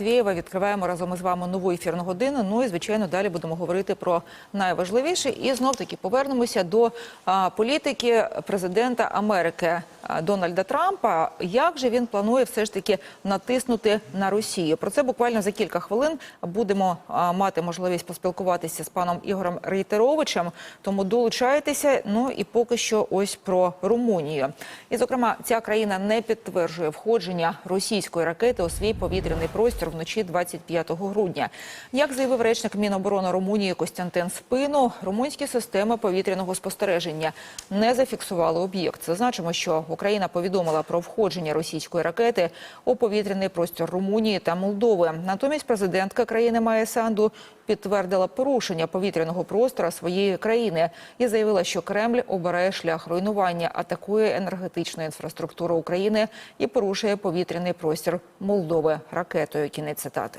Матвієва. Відкриваємо разом із вами нову ефірну годину. Ну і звичайно, далі будемо говорити про найважливіше. І знов таки повернемося до а, політики президента Америки Дональда Трампа. Як же він планує все ж таки натиснути на Росію? Про це буквально за кілька хвилин будемо мати можливість поспілкуватися з паном Ігорем Рейтеровичем. Тому долучайтеся. Ну і поки що ось про Румунію. І зокрема, ця країна не підтверджує входження російської ракети у свій повітряний простір вночі 25 грудня. Як заявив речник Міноборони Румунії Костянтин Спину, румунські системи повітряного спостереження не зафіксували об'єкт. Зазначимо, що Україна повідомила про входження російської ракети у повітряний простір Румунії та Молдови. Натомість президентка країни Майя Санду підтвердила порушення повітряного простору своєї країни і заявила, що Кремль обирає шлях руйнування, атакує енергетичну інфраструктуру України і порушує повітряний простір Молдови ракетою. Кінець цитати.